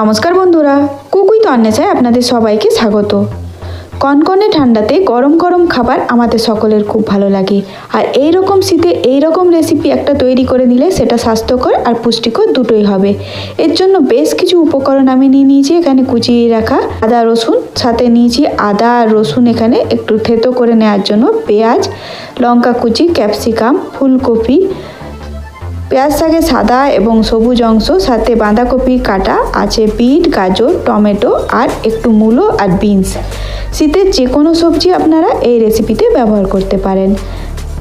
নমস্কার বন্ধুরা, কুকুই তো তন্নেছায় আপনাদের সবাইকে স্বাগত। কনকনে ঠান্ডাতে গরম গরম খাবার আমাদের সকলের খুব ভালো লাগে। আর এই রকম শীতে এই রকম রেসিপি একটা তৈরি করে নিলে সেটা স্বাস্থ্যকর আর পুষ্টিকর দুটোই হবে। এর জন্য বেশ কিছু উপকরণ আমি নিয়ে নিয়েছি, এখানে কুচিয়ে রাখা আদা, রসুন, সাথে নিয়েছি আদা আর রসুন এখানে একটু থেতো করে নেওয়ার জন্য পেঁয়াজ, লঙ্কা কুচি, ক্যাপসিকাম, ফুলকপি পেঁয়াজ থাকে সাদা এবং সবুজ অংশ, সাথে বাঁধাকপি কাটা, আছে বিট, গাজর, টমেটো আর একটু মূলো আর বিনস। শীতের যে কোনো সবজি আপনারা এই রেসিপিতে ব্যবহার করতে পারেন।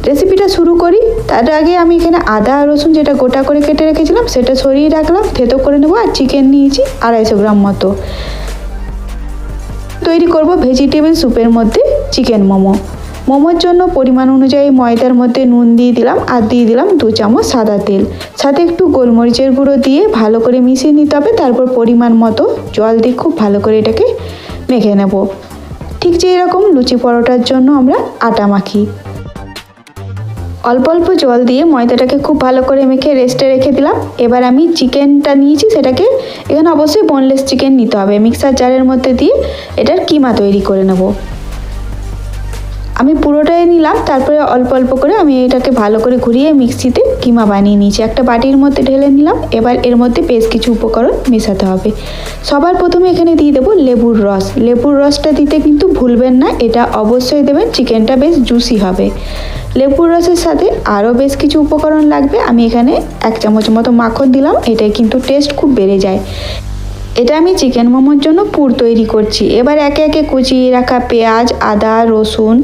রেসিপিটা শুরু করি। তার আগে আমি এখানে আদা আর রসুন যেটা গোটা করে কেটে রেখেছিলাম, সেটা সরিয়ে রাখলাম, থেতো করে নেব আর চিকেন নিয়েছি আড়াইশো গ্রাম মতো। তৈরি করব ভেজিটেবল স্যুপের মধ্যে চিকেন মোমো। মোমোর জন্য পরিমাণ অনুযায়ী ময়দার মধ্যে নুন দিয়ে দিলাম আর দিয়ে দিলাম দু চামচ সাদা তেল। সাথে একটু গোলমরিচের গুঁড়ো দিয়ে ভালো করে মিশিয়ে নিতে হবে, তারপর পরিমাণ মতো জল দিয়ে খুব ভালো করে এটাকে মেখে নেব। ঠিক যে এরকম লুচি পরোটার জন্য আমরা আটা মাখি। অল্প অল্প জল দিয়ে ময়দাটাকে খুব ভালো করে মেখে রেস্টে রেখে দিলাম। এবার আমি চিকেনটা নিয়েছি, সেটাকে এখানে অবশ্যই বোনলেস চিকেন নিতে হবে। মিক্সার জারের মধ্যে দিয়ে এটার কিমা তৈরি করে নেব। আমি পুরোটাই নিলাম, তারপরে অল্প অল্প করে আমি এটাকে ভালো করে ঘুরিয়ে মিক্সিতে কিমা বানিয়ে নিয়েছি। একটা বাটির মধ্যে ঢেলে নিলাম, এবার এর মধ্যে বেশ কিছু উপকরণ মেশাতে হবে। সবার প্রথমে এখানে দিয়ে দেবো লেবুর রস। লেবুর রসটা দিতে কিন্তু ভুলবেন না, এটা অবশ্যই দেবেন, চিকেনটা বেশ জুসি হবে। লেবুর রসের সাথে আরও বেশ কিছু উপকরণ লাগবে, আমি এখানে এক চামচ মতো মাখন দিলাম এটাই কিন্তু টেস্ট খুব বেড়ে যায়। এটা আমি চিকেন মোমোর জন্য পুর তৈরি করছি। এবার একে একে কুচিয়ে রাখা পেঁয়াজ, আদা, রসুন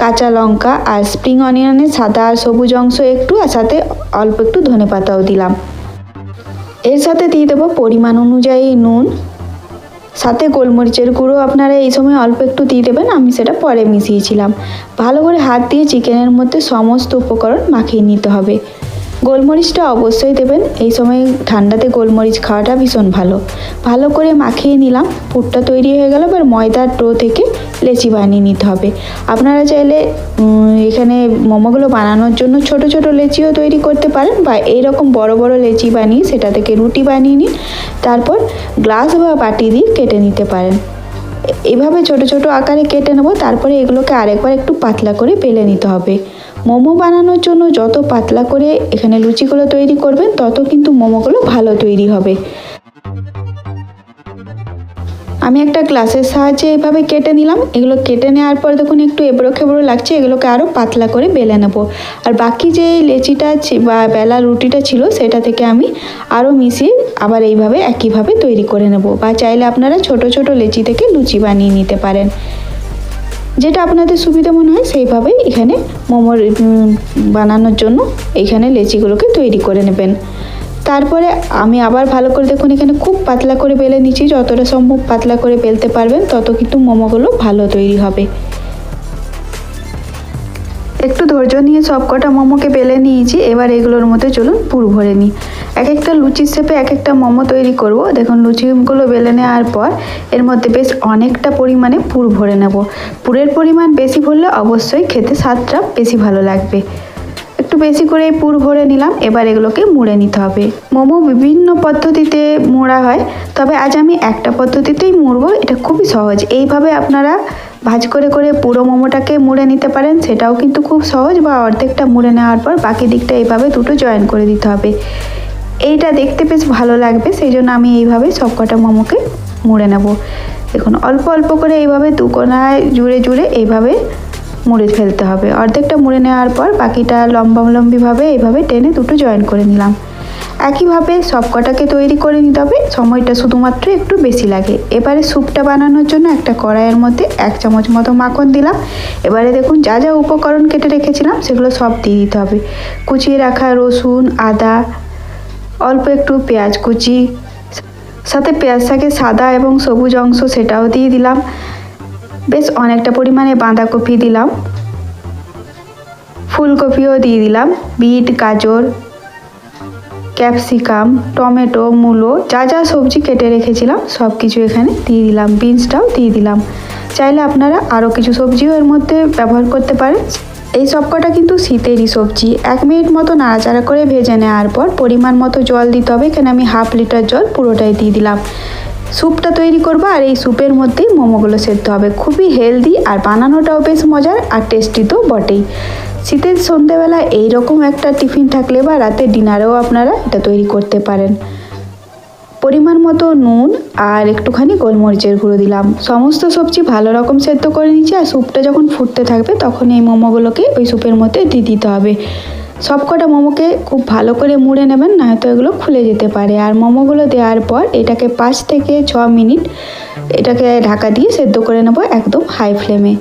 কাঁচা লঙ্কা আর স্প্রিং অনিয়নের সাদা আর সবুজ অংশ একটু আর সাথে অল্প একটু ধনে পাতাও দিলাম। এর সাথে দিয়ে দেবো পরিমাণ অনুযায়ী নুন। সাথে গোলমরিচের গুঁড়ো আপনারা এই সময় অল্প একটু দিয়ে দেবেন, আমি সেটা পরে মিশিয়েছিলাম। ভালো করে হাত দিয়ে চিকেনের মধ্যে সমস্ত উপকরণ মাখিয়ে নিতে হবে। গোলমরিচটা অবশ্যই দেবেন। এই সময় ঠান্ডাতে গোলমরিচ খাওয়াটা ভীষণ ভালো। ভালো করে মাখিয়ে নিলাম। পুরটা তৈরি হয়ে গেল, এবার ময়দার টো থেকে লেচি বানিয়ে নিতে হবে। আপনারা চাইলে এখানে মোমোগুলো বানানোর জন্য ছোট ছোট লেচিও তৈরি করতে পারেন বা এইরকম বড় বড় লেচি বানিয়ে সেটা থেকে রুটি বানিয়ে নিন। তারপর গ্লাস বা বাটি দিয়ে কেটে নিতে পারেন। এভাবে ছোট ছোট আকারে কেটে নেব, তারপরে এগুলোকে আরেকবার একটু পাতলা করে বেলে নিতে হবে। মোমো বানানোর জন্য যত পাতলা করে এখানে লুচিগুলো তৈরি করবেন, তত কিন্তু মোমোগুলো ভালো তৈরি হবে। আমি একটা গ্লাসের সাহায্যে এভাবে কেটে নিলাম। এগুলো কেটে নেওয়ার পর দেখুন একটু এবড়ো খেবড়ো লাগছে, এগুলোকে আরও পাতলা করে বেলে নেব। আর বাকি যে লেচিটা বা বেলা রুটিটা ছিল, সেটা থেকে আমি আরও মিশিয়ে আবার এইভাবে একইভাবে তৈরি করে নেব। বা চাইলে আপনারা ছোট ছোট লেচি থেকে লুচি বানিয়ে নিতে পারেন। যেটা আপনাদের সুবিধা মনে হয় সেইভাবেই এখানে মোমোর বানানোর জন্য এইখানে লেচিগুলোকে তৈরি করে নেবেন। তারপরে আমি আবার ভালো করে দেখুন, এখানে খুব পাতলা করে বেলে নিচ্ছি। যতটা সম্ভব পাতলা করে বেলতে পারবেন, তত কিন্তু মোমোগুলো ভালো তৈরি হবে। একটু ধৈর্য নিয়ে সব কটা মোমোকে বেলে নিয়েছি। এবার এগুলোর মধ্যে চলুন পুর ভরে নিই। এক একটা লুচির শেপে এক একটা মোমো তৈরি করব। দেখুন, লুচিগুলো বেলে নেওয়ার পর এর মধ্যে বেশ অনেকটা পরিমাণে পুর ভরে নেব। পুরের পরিমাণ বেশি ভরলে অবশ্যই খেতে স্বাদটা বেশি ভালো লাগবে। একটু বেশি করে পুর ভরে নিলাম, এবার এগুলোকে মুড়ে নিতে হবে। মোমো বিভিন্ন পদ্ধতিতে মোড়া হয়, তবে আজ আমি একটা পদ্ধতিতেই মুড়বো, এটা খুবই সহজ। এইভাবে আপনারা ভাজ করে করে পুরো মোমোটাকে মুড়ে নিতে পারেন, সেটাও কিন্তু খুব সহজ, বা অর্ধেকটা মুড়ে নেওয়ার পর বাকি দিকটা এইভাবে দুটো জয়েন করে দিতে হবে। এইটা দেখতে বেশ ভালো লাগবে সেই জন্য আমি এইভাবে সব কটা মোমোকে মুড়ে নেব। দেখুন, অল্প অল্প করে এইভাবে দু কোনায় জুড়ে জুড়ে এইভাবে মুড়ে ফেলতে হবে। অর্ধেকটা মুড়ে নেওয়ার পর বাকিটা লম্বালম্বিভাবে এইভাবে টেনে দুটো জয়েন করে নিলাম। একইভাবে সব কটাকে তৈরি করে নিতে হবে, সময়টা শুধুমাত্র একটু বেশি লাগে। এবারে স্যুপটা বানানোর জন্য একটা কড়াইয়ের মধ্যে এক চামচ মতো মাখন দিলাম। এবারে দেখুন, যা যা উপকরণ কেটে রেখেছিলাম, সেগুলো সব দিয়ে দিতে হবে। কুচিয়ে রাখা রসুন, আদা অল্প একটু পেঁয়াজ কুচি, সাথে পেঁয়াজ থাকে সাদা এবং সবুজ অংশ সেটাও দিয়ে দিলাম। বেশ অনেকটা পরিমাণে বাঁধাকপি দিলাম। ফুলকপিও দিয়ে দিলাম, বিট, গাজর, ক্যাপসিকাম, টমেটো, মূলো, যা যা সবজি কেটে রেখেছিলাম সব কিছু এখানে দিয়ে দিলাম। বিনসটাও দিয়ে দিলাম। চাইলে আপনারা আরও কিছু সবজিও এর মধ্যে ব্যবহার করতে পারেন। এই সবকটা কিন্তু শীতেরই সবজি। এক মিনিট মতো নাড়াচাড়া করে ভেজে নেওয়ার পর পরিমাণ মতো জল দিতে হবে। এখানে আমি হাফ লিটার জল পুরোটাই দিয়ে দিলাম। স্যুপটা তৈরি করব আর এই স্যুপের মধ্যেই মোমোগুলো সেদ্ধ হবে। খুবই হেলদি আর বানানোটাও বেশ মজার আর টেস্টি তো বটেই। শীতের সন্ধেবেলা এইরকম একটা টিফিন থাকলে বা রাতে ডিনারেও আপনারা এটা তৈরি করতে পারেন। পরিমাণ মতো নুন আর একটুখানি গোলমরিচের গুঁড়ো দিলাম। সমস্ত সবজি ভালো রকম সেদ্ধ করে নিচ্ছি আর স্যুপটা যখন ফুটতে থাকবে তখন এই মোমোগুলোকে ওই স্যুপের মধ্যে দিয়ে দিতে হবে। সব কটা মোমোকে খুব ভালো করে মুড়ে নেবেন না হয়তো এগুলো খুলে যেতে পারে। আর মোমোগুলো দেওয়ার পর এটাকে পাঁচ থেকে ছ মিনিট এটাকে ঢাকা দিয়ে সেদ্ধ করে নেব একদম হাই ফ্লেমে।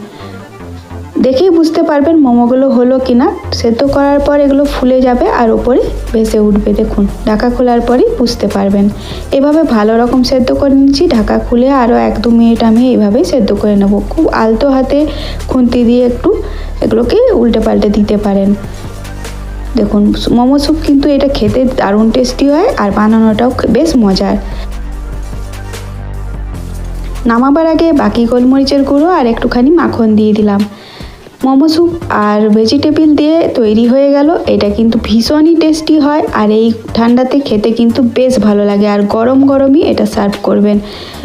দেখেই বুঝতে পারবেন মোমোগুলো হলো কি না সেদ্ধ করার পর এগুলো ফুলে যাবে আর ওপরে ভেসে উঠবে। দেখুন, ঢাকা খোলার পরেই বুঝতে পারবেন। এভাবে ভালো রকম সেদ্ধ করে নিচ্ছি। ঢাকা খুলে আরও এক দু মিনিট আমি এইভাবেই সেদ্ধ করে নেব। খুব আলতো হাতে খুন্তি দিয়ে একটু এগুলোকে উল্টে পাল্টে দিতে পারেন। দেখুন, মোমো স্যুপ কিন্তু এটা খেতে দারুণ টেস্টি হয় আর বানানোটাও বেশ মজার। নামাবার আগে বাকি গোলমরিচের গুঁড়ো আর একটুখানি মাখন দিয়ে দিলাম। মোমো স্যুপ আর ভেজিটেবিল দিয়ে তৈরি হয়ে গেল। এটা কিন্তু ভীষণই টেস্টি হয় আর এই ঠান্ডাতে খেতে কিন্তু বেশ ভালো লাগে আর গরম গরমই এটা সার্ভ করবেন।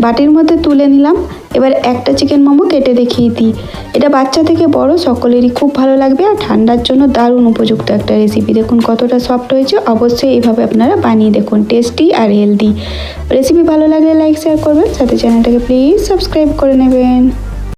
বাটির মধ্যে তুলে নিলাম। এবার একটা চিকেন মোমো কেটে দেখিয়ে দিই। এটা বাচ্চা থেকে বড়, সকলেরই খুব ভালো লাগবে আর ঠান্ডার জন্য দারুণ উপযুক্ত একটা রেসিপি দেখুন কতটা সফট হয়েছে। অবশ্যই এইভাবে আপনারা বানিয়ে দেখুন টেস্টি আর হেলদি রেসিপি ভালো লাগলে লাইক শেয়ার করবেন। সাথে চ্যানেলটাকে প্লিজ সাবস্ক্রাইব করে নেবেন।